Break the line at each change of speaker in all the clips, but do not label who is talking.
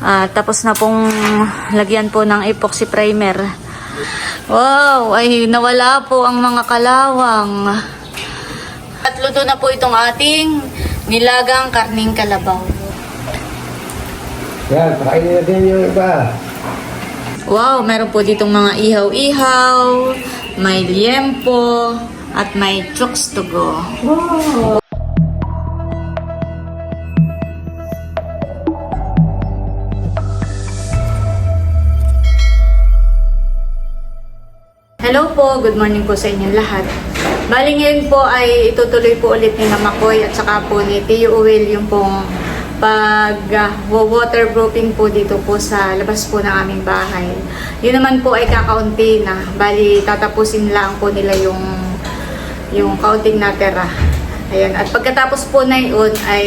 Ah, tapos na pong lagyan po ng epoxy primer. Wow, ay nawala po ang mga kalawang. At luto na po itong ating nilagang karning kalabaw.
Yan, pakainin natin yung iba.
Wow, meron po ditong mga ihaw-ihaw, may liempo, at may chooks to go. Hello po, good morning po sa inyong lahat. Bali ngayon po ay itutuloy po ulit ni Mama Koy at saka po ni Tio Will yung pong pag uh, waterproofing po dito po sa labas po ng aming bahay. Yun naman po ay kakaunti na. Bali tatapusin lang po nila yung yung kaunting natira. Ayan. At pagkatapos po na yun ay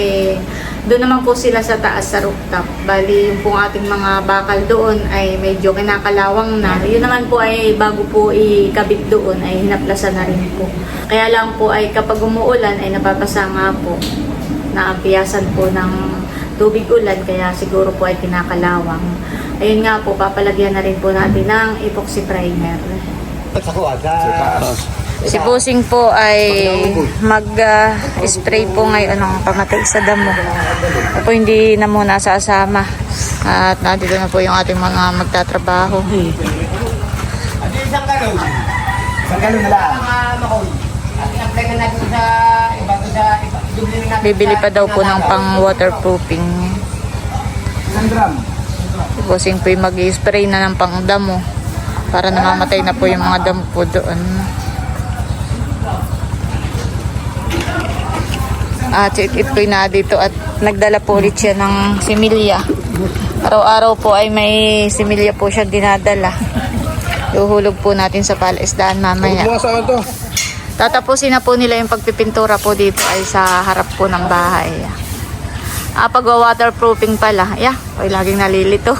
doon naman po sila sa taas sa rooftop. Bali yung pong ating mga bakal doon ay medyo kinakalawang na. Yun naman po ay bago po ikabit doon ay hinaplasan na rin po. Kaya lang po ay kapag umuulan ay nababasa nga po. Naampiyasan po ng tubig ulan kaya siguro po ay kinakalawang. Ayun nga po, papalagyan na rin po natin ng epoxy primer.
Ako ada.
Si Busing po ay mag-spray po ngayon ng pamatay sa damo. Ako po hindi na muna sasama. At nandito na po yung ating mga magtatrabaho.
Ano isang galon? Isang galon na lang.
Apply na natin sa iba sa iba.
Bibili pa daw po ng pang waterproofing.
Isang drum.
Si Busing po yung mag-spray na ng pang damo. Para namamatay na po yung mga damo po doon. Ah, check it po na dito at nagdala po ulit siya ng similya. Araw-araw po ay may similya po siya dinadala. Luhulog po natin sa palaisdaan mamaya. Tatapusin na po nila yung pagpipintura po dito ay sa harap po ng bahay. Ah, pag-waterproofing pala. Yeah, ay laging nalilito.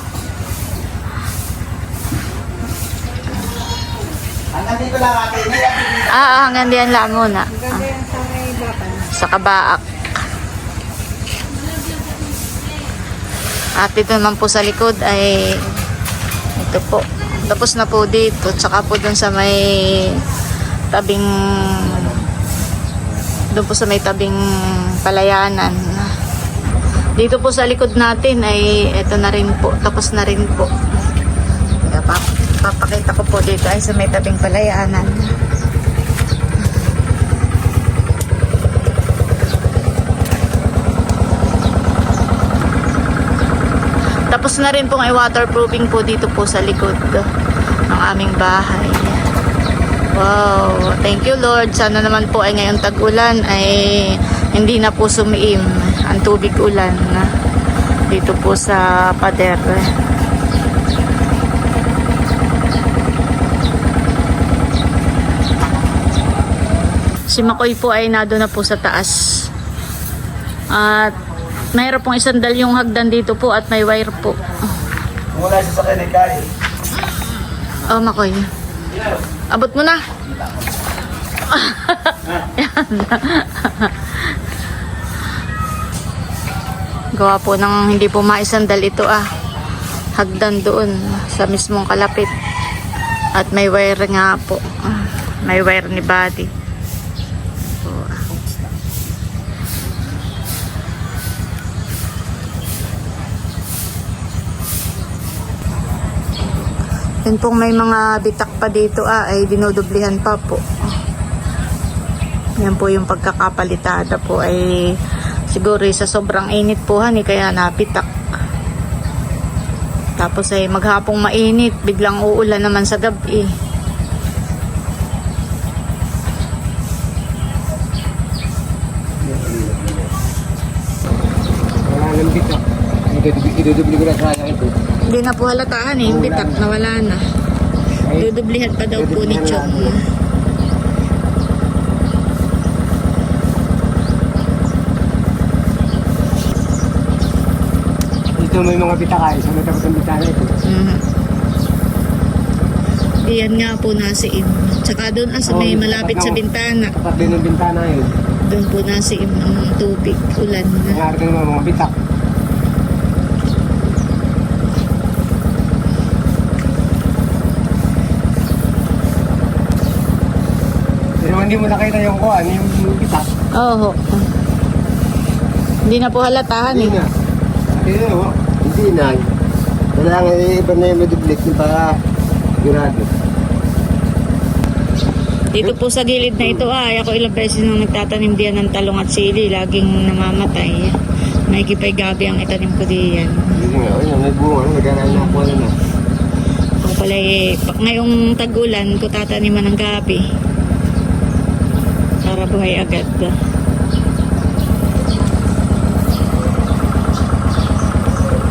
Ah, ah, hanggang diyan lang muna. Ah, sa kabaak. At dito naman po sa likod ay ito po. Tapos na po dito. Tsaka po dun sa may tabing doon po sa may tabing palayanan. Dito po sa likod natin ay ito na rin po. Tapos na rin po. Papakita ko po dito ay sa may tabing palayanan. Tapos na rin pong ay waterproofing po dito po sa likod ng aming bahay. Wow, thank you Lord. Sana naman po ay ngayong tag-ulan ay hindi na po sumiim ang tubig ulan dito po sa pader. Si Makoy po ay nado na po sa taas. At mayroon pong isandal yung hagdan dito po at may wire po.
Mula sa sakyan ni Kai.
Oh, Makoy. Abot mo na. Gawa po ng hindi po maisandal ito ah. Hagdan doon sa mismong kalapit. At may wire nga po. Ah, May wire ni body. Yun pong may mga bitak pa dito ah, ay dinodoblihan pa po. Yan po yung pagkakapalitada po ay siguro sa sobrang init po hani kaya napitak. Tapos ay maghapong mainit, biglang uulan naman sa gabi.
Idudubli ko na sayang ito.
Hindi na po halatahan eh, yung bitak nawala na. Dudublihan pa daw po ni Chong.
Dito may mga bitakay. Sa may tapos ng bitaka ito.
Mhm. Diyan nga po nasiim. Tsaka doon ah, sa may
Oh,
malapit sa bintana.
Tapat din ng bintana yun.
Doon po nasiim ang tubig, ulan na.
Ka naman mga bitak.
Hindi mo nakita yung kuhan, yung itak.
Oo. Hindi na po halatahan eh.
Hindi na. Hindi na, oh. Hindi na. Kailangan iba na yung mediblik yung para sigurado.
Dito po sa gilid na ito ay ako ilang beses nung nagtatanim diyan ng talong at sili, laging namamatay. May kipay gabi ang itanim ko diyan.
Hindi nga, ayun, may bunga, nagkaroon na kuha na.
Ako pala eh, pag ngayong tag-ulan ko tataniman ng gabi. Para buhay agad.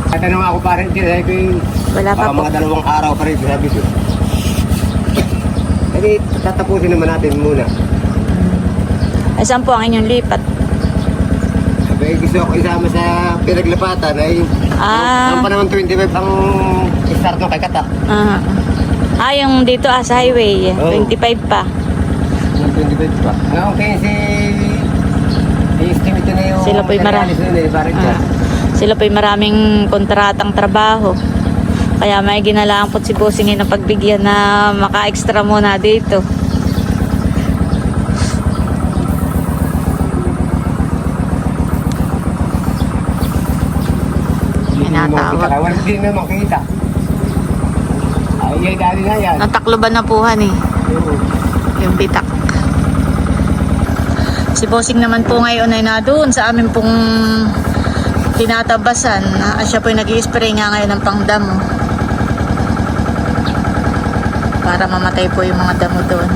Tatanong ako pa rin, sabi ko yung
Wala pa po.
mga dalawang araw pa rin, sabi ko. Kasi tatapusin naman natin muna.
Ay saan po ang inyong lipat?
Sabi, gusto ako isama sa pinaglapatan ay
Ah.
ang panahon 25 ang start ng kay Kata.
Ah, ah yung dito ah, sa highway.
Oo.
25 pa.
Yung 25 pa. Kayo si... I-estimate na yung...
Sila po'y marami.
eh,
Ah, sila po'y maraming kontratang trabaho. Kaya may ginalaan po si Bossing na pagbigyan na maka-extra muna dito.
Hindi
May
mo
natawag.
makita. Wala din na makita. Ay, ay, dali na yan.
Natakloban na po han eh. Yung bitak. Si Bossing naman po ngayon ay na doon sa amin pong tinatabasan. Ah, siya po nag spray nga ngayon ng pangdamo. Para mamatay po yung mga damo doon.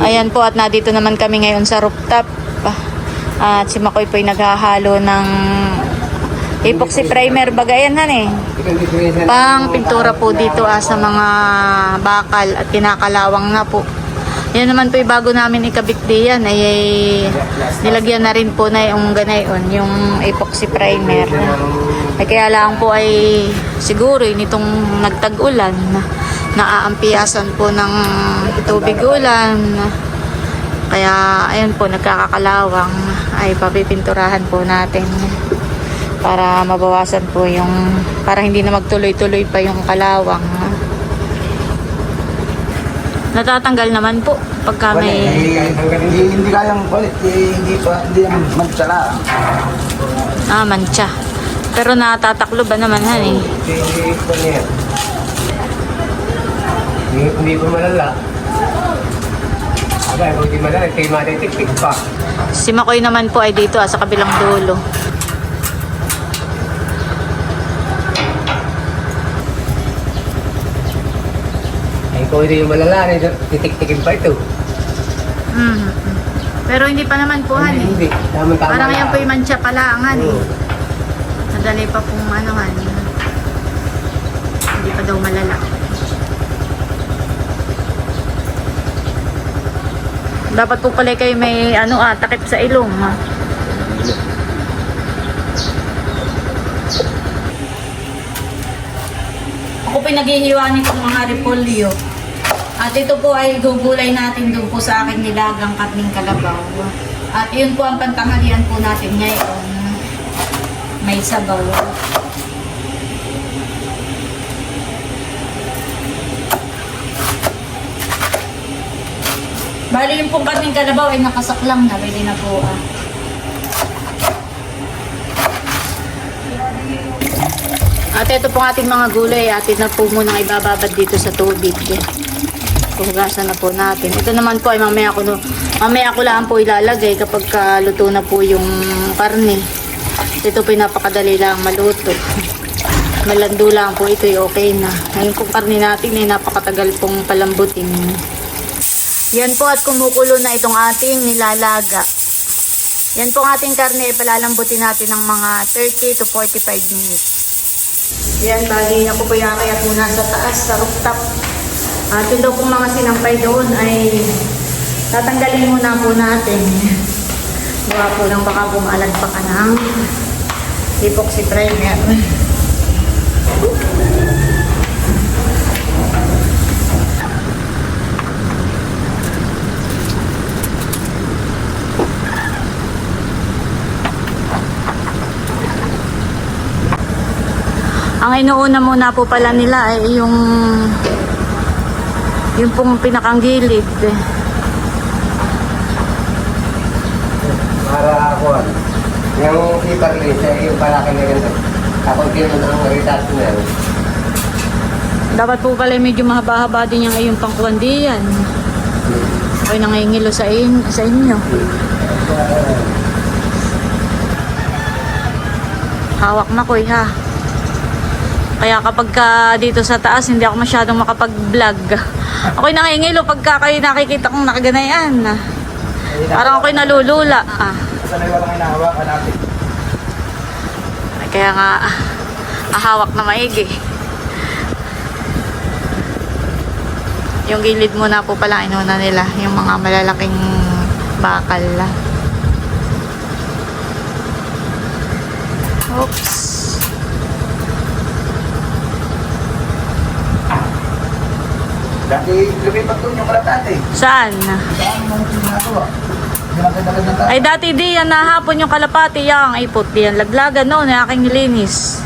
Ayan po at nandito naman kami ngayon sa rooftop. At si Makoy po ay naghahalo ng epoxy primer. Bagayan han eh. Pang pintura po dito ah, sa mga bakal at kinakalawang na po. Yan naman po yung bago namin ikabit diyan ay, ay nilagyan na rin po na yung ganayon, yung epoxy primer. Ay kaya lang po ay siguro nitong nagtag-ulan naaampiyasan po ng tubig ulan. Kaya ayun po nagkakakalawang ay papipinturahan po natin para mabawasan po yung para hindi na magtuloy-tuloy pa yung kalawang. Natatanggal naman po pagka may
hindi, hindi kayang palit. Eh, hindi pa, hindi naman magsala.
ah, mancha. Pero natataklo ba naman han eh?
Hindi. Hindi, ko malala. Aba, kung di malala, kayo matitiktik pa.
Si Makoy naman po ay dito ah, sa kabilang dulo.
Kung hindi yung malala, eh, titiktikin pa ito.
Mhm. Pero hindi pa naman po han eh.
Hindi, tama-tama
Parang
lang.
yan po yung mancha pala ang han eh.
Oo.
Nadali pa pong ano han. Hindi pa daw malala. Dapat po pala kayo may ano ah, takip sa ilong ha. Ako pinaghihiwa nitong mga repolyo. At ito po ay gugulay natin doon po sa aking nilagang katning kalabaw. At yun po ang pantanghalian po natin ngayon. May sabaw. Bali yung pong katning kalabaw ay nakasaklang na. Pwede na po ah. At ito pong ating mga gulay, atin na po muna ibababad dito sa tubig. Puhugasan na po natin. Ito naman po ay mamaya ko, mamaya ko lang po ilalagay kapag ka luto na po yung karne. Ito po napakadali lang maluto. Malando lang po ito ay okay na. Ngayon pong karne natin ay napakatagal pong palambutin. Yan po at kumukulo na itong ating nilalaga. Yan pong ating karne, palalambutin natin ng mga 30 to 45 minutes. Yan, bali ako po yung kaya po nasa taas sa rooftop. At yun daw pong mga sinampay doon ay tatanggalin muna po natin. Gawa po lang baka bumalag pa ka ng epoxy primer. Ang inuuna muna po pala nila ay yung yung pong pinakang gilid.
Para ako, ah. yung siya yung palaki na ganito. Ako din ang retouch na yan.
Dapat po pala medyo mahaba-haba din yung iyong pangkuwandiyan. Ako'y nangingilo sa, in, sa inyo. Hawak na koy ha. Kaya kapag ka dito sa taas, hindi ako masyadong makapag-vlog. Ako'y nangingilo pagka kayo nakikita kong nakaganayan. Parang ako'y nalulula. Ah.
Sanay walang hinahawakan natin.
Kaya nga, ahawak na maigi. Yung gilid muna po pala, inuna nila. Yung mga malalaking bakal. Oops.
Dati lumipat doon yung kalatate.
Saan?
Saan mo ginagawa?
Ay dati di yan nahapon yung kalapati yang ipot di yan laglagan noon ay aking nilinis.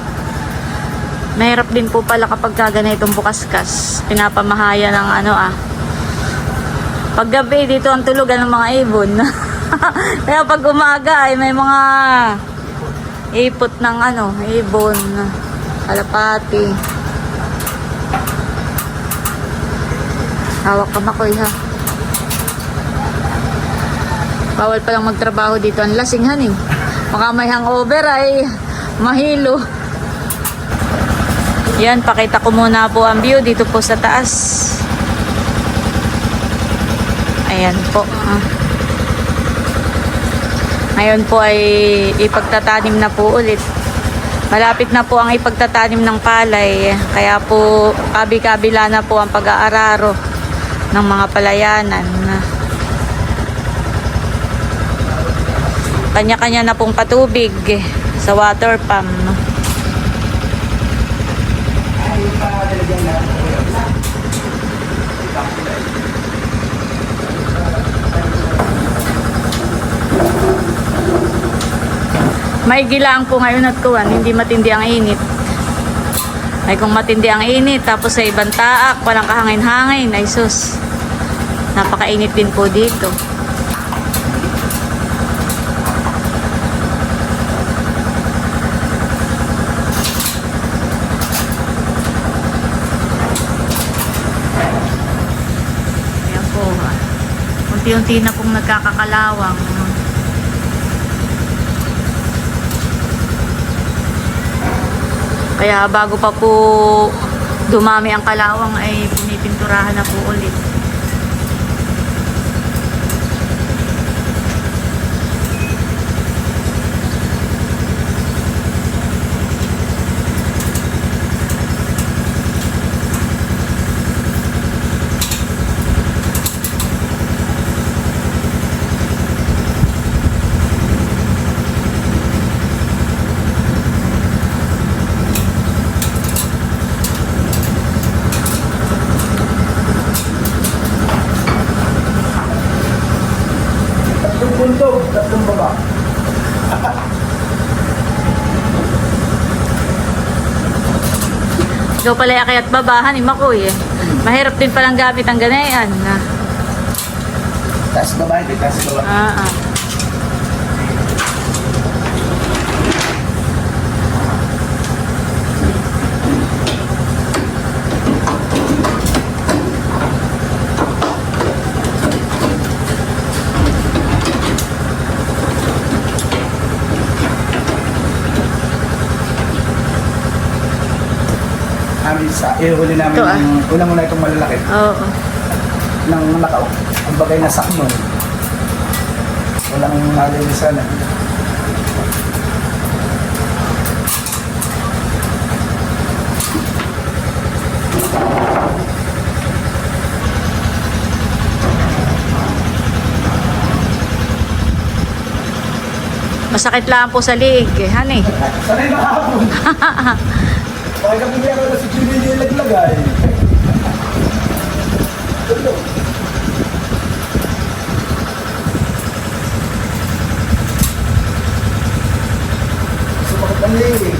Mahirap din po pala kapag kagana itong bukaskas. Pinapamahaya ng ano ah. Paggabi dito ang tulugan ng mga ibon. Kaya pag umaga ay may mga ipot ng ano, ibon, kalapati. Hawak ka makoy ha. Bawal palang magtrabaho dito. Ang lasinghan eh. Baka may hangover ay mahilo. Yan, pakita ko muna po ang view dito po sa taas. Ayan po. ah. Ngayon po ay ipagtatanim na po ulit. Malapit na po ang ipagtatanim ng palay. Kaya po kabi-kabila na po ang pag-aararo ng mga palayanan. Kanya-kanya na pong patubig sa water pump. May gilaang po ngayon at kuwan, hindi matindi ang init. Ay kung matindi ang init, tapos sa ibang taak, walang kahangin-hangin, ay sus. Napakainit din po dito. Kaya po, unti-unti na pong nagkakakalawang. Kaya bago pa po dumami ang kalawang ay pinipinturahan na po ulit. Pala akyat babahan ni Makoy eh. Mahirap din palang gamit ang ganayan. Ah,
Taas baba, hindi taas baba.
ah. ah.
Sa, ihuli namin
Ito, ah.
yung, una muna itong malalaki.
Oo.
Nang nakaw, ang bagay na sakmon. Walang nalilisan na.
Masakit lang po sa liig eh, honey.
Sanay na hapon. Bakit kami niya na si Jimmy niya naglagay? Tulo. Sumakit ang liig.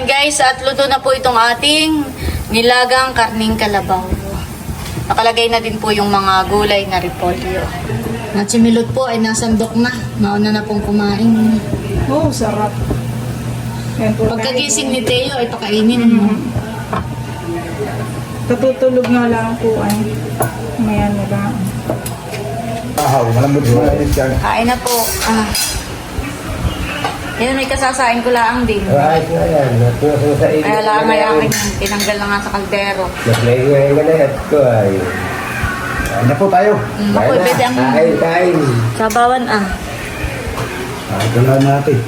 Ayan guys, at luto na po itong ating nilagang karning kalabaw. Nakalagay na din po yung mga gulay na repolyo. At si Milot po ay nasandok na. Mauna na pong kumain.
Oo, sarap.
Pagkagising ni Teo ay pakainin mo.
Katutulog nga lang po ay. Mayan na ba?
Ahaw, malambot mo na yun dyan.
Kain na po. Ah. Yun, may kasasain ko lang din.
Ayos nga yan. Sa iyo.
Kaya lang may akin yan. Tinanggal na nga sa kaldero.
Nag-ngayon ka na yan ko ay.
Na po tayo.
Mm, ako, pwede ang
Kain, kain.
sabawan ah.
Kain ka lang natin.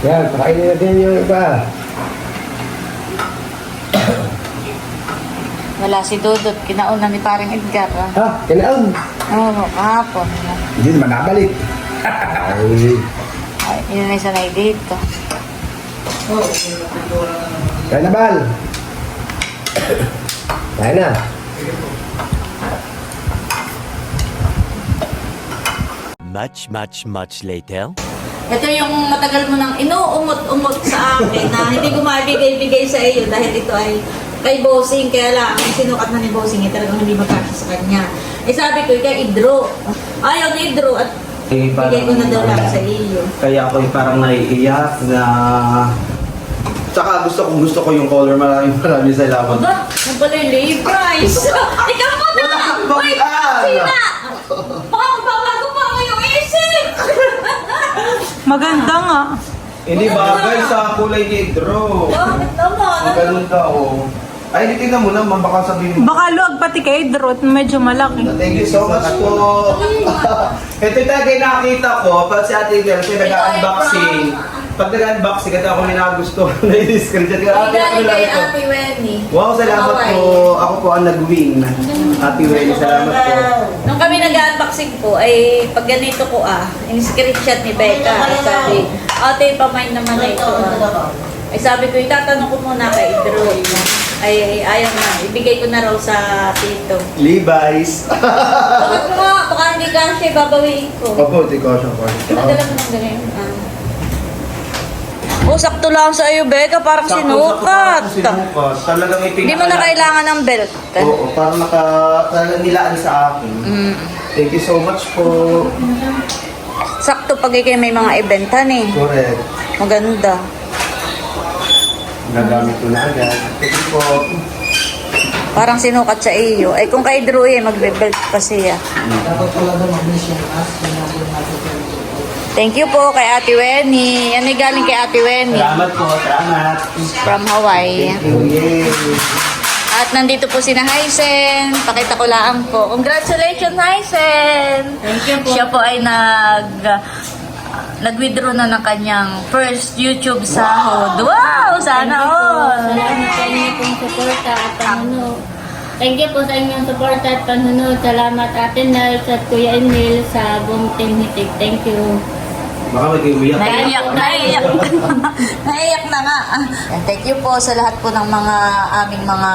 Yan, pakainin natin yung iba.
Wala si Dudut. Kinauna ni paring Edgar. Ah.
Ha? Kinaon.
Oo, kahapon.
Hindi naman nabalik.
Ay.
Ay, yun na sanay dito.
Kaya na, Bal. Kaya na.
Much, much, much later.
Ito yung matagal mo nang inuumot-umot sa akin na hindi ko mabigay-bigay sa iyo dahil ito ay kay Bossing. Kaya lang, ang sinukat na ni Bossing ay talagang hindi magkasya sa kanya. Eh sabi ko, kay Idro. Ayaw ni Idro at
Eh,
bigay ko na daw lang sa iyo.
Kaya ako'y parang naiiyak na... Tsaka gusto kong gusto ko yung color. Maraming maraming salamat.
Aba, yung pala yung Levi's. Ikaw mo na!
Wala kang
Uy,
bawian!
Sina! Baka magbabago pa ako yung isip!
Maganda nga.
Hindi bagay sa kulay ni Drew.
Bakit naman?
Ang ganun daw. Ay, hindi tingnan mo naman. Baka sabihin mo.
Baka luwag pati kay Drot, medyo malaki.
Thank you so much po. Ito yung talaga yung nakita ko. Pag si Ate Bel, siya nag-unboxing. Pag nag-unboxing, ito ako may na.
Ay,
Ate, ano
galing kay
ito?
Ate Wenny.
Wow, salamat
Hawaii.
po. Ako po ang nag-win. Ate Wenny, salamat po.
Nung kami nag-unboxing po, ay pag ganito ko ah, in-screenshot ni Becca, ay sabi, ate, pamain naman na ito ah. Ay sabi ko, itatanong ko muna kay Drew. Ay, ay ayaw na, ibigay ko na raw sa tito.
Levi's.
Bakit mo nga, baka hindi ka siya, babawiin ko.
Opo, di ko siya po.
Pinadala mo ng ganyan. Ah. Oh, sakto lang sa iyo, Becca. Parang sinukat.
Sinukat. Talagang ipinakala.
Hindi mo na kailangan ng belt.
Oo, parang naka, talagang nilaan sa akin.
Mm.
Thank you so much po.
Sakto pag ikay may mga eventan eh.
Correct.
Maganda.
Gagamit ko na agad. You po.
Parang sinukat sa iyo. Eh kung kay Drew eh, magbe-belt pa siya. Thank you po kay Ate Wenny. Yan ay galing kay Ate Wenny
Salamat po. Salamat.
from Hawaii.
Thank you. Yay.
At nandito po si na Hysen. Pakita ko lang po. Congratulations, Hysen! Thank you po. Siya po ay nag nag-withdraw na ng kanyang first YouTube sahod. Wow! Sana all!
Salamat sa inyo pong suporta at panunod. Thank you po sa inyong suporta at panunod. Salamat Ate Nels at Kuya Emil sa buong team hitik. Thank you.
Baka mag-iuyak.
Naiiyak, naiiyak. naiiyak na nga. And thank you po sa lahat po ng mga aming mga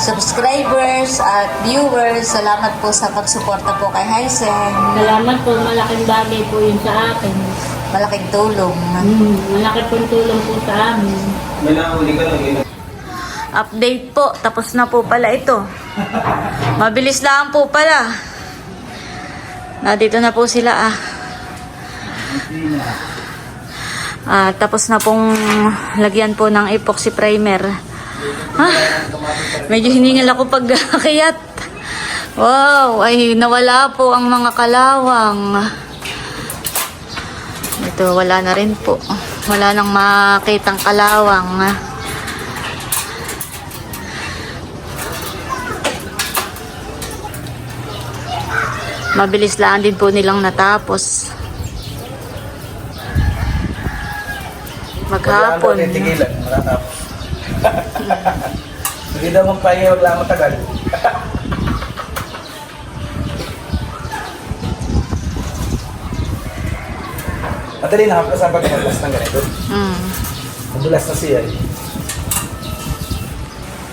subscribers at viewers. Salamat po sa pagsuporta po kay Hysen.
Salamat po. Malaking bagay po yun sa akin.
Malaking tulong.
Hmm, malaki pong tulong po sa amin.
May nahuli ka lang.
Update po. Tapos na po pala ito. Mabilis lang po pala. Nandito na po sila ah. Ah, tapos na pong lagyan po ng epoxy primer. Ah, medyo hiningal ako pag akiyat. Wow, ay nawala po ang mga kalawang. Ito, wala na rin po. Wala nang makitang kalawang. Mabilis lang din po nilang natapos. Maghapon.
Wala, tigilan. Matatapos. Hindi daw magpahinga, wag lang matagal. Madali na haplas ang pagkakas ng ganito.
Mm.
Madulas na siya. eh.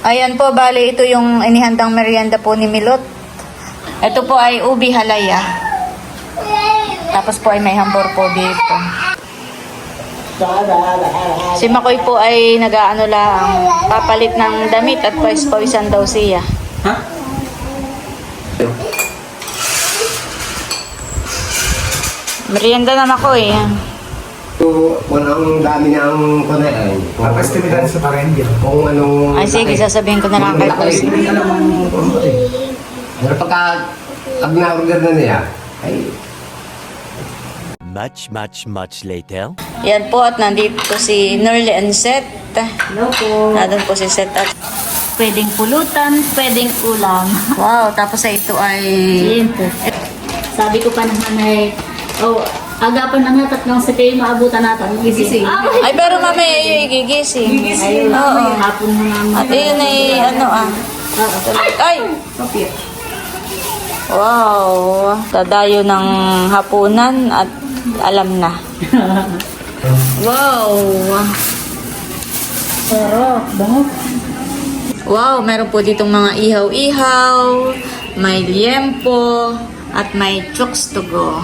Ayan po, bali ito yung inihandang merienda po ni Milot. Ito po ay ubi halaya. Tapos po ay may hambor po dito. Si Makoy po ay nag-aano lang, papalit ng damit at pawis-pawisan daw siya.
Ha?
Merienda na Makoy.
So, kung ang dami na ang kunain.
Papastimilan sa parendia.
Kung anong...
Ay sige, sasabihin ko na lang kay.
Hindi ang
Pero pagka, pag na-order na niya, ay,
Much, much, much later.
Yan po at nandito si Norle and Seth.
Hello po.
Nandun po si Seth at
Pwedeng pulutan, pwedeng ulam.
wow, tapos ay ito ay
Yun po. Sabi ko pa naman ay, oh, agapan na nga tatlong sa kayo maabutan natin. Gising.
Ay, pero mamaya yung igigising.
Ayun,
Oo.
hapon na naman.
At yun ay ano ah. Ay! Wow! Dadayo ng hapunan at alam na. wow!
Sarap. Bango.
Wow! Meron po ditong mga ihaw-ihaw, may liempo, at may chooks to go.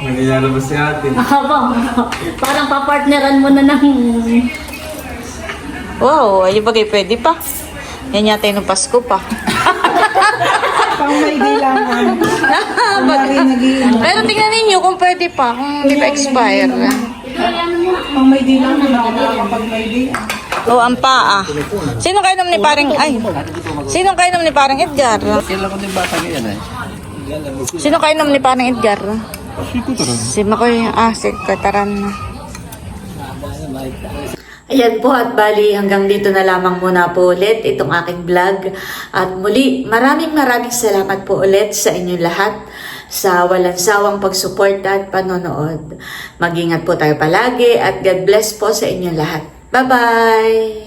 Nangyayari ba si ate?
Habang, parang papartneran mo na ng...
Wow! Ay, bagay pwede pa. Yan yata yung Pasko pa.
Pang may dilangan.
Pero tingnan ninyo kung pwede pa, kung hindi pa expire.
Pang may dilangan kapag may dilangan.
O, ang paa. Sino kainom ni paring... Ay! Sino kainom ni paring Edgar?
kailan ko din bata ganyan eh.
Sino kainom ni paring Edgar? Si Makoy. Ah, si Kataran. Ayan po at bali hanggang dito na lamang muna po ulit itong aking vlog. At muli, maraming maraming salamat po ulit sa inyong lahat sa walang sawang pagsuporta at panonood. Mag-ingat po tayo palagi at God bless po sa inyong lahat. Bye-bye!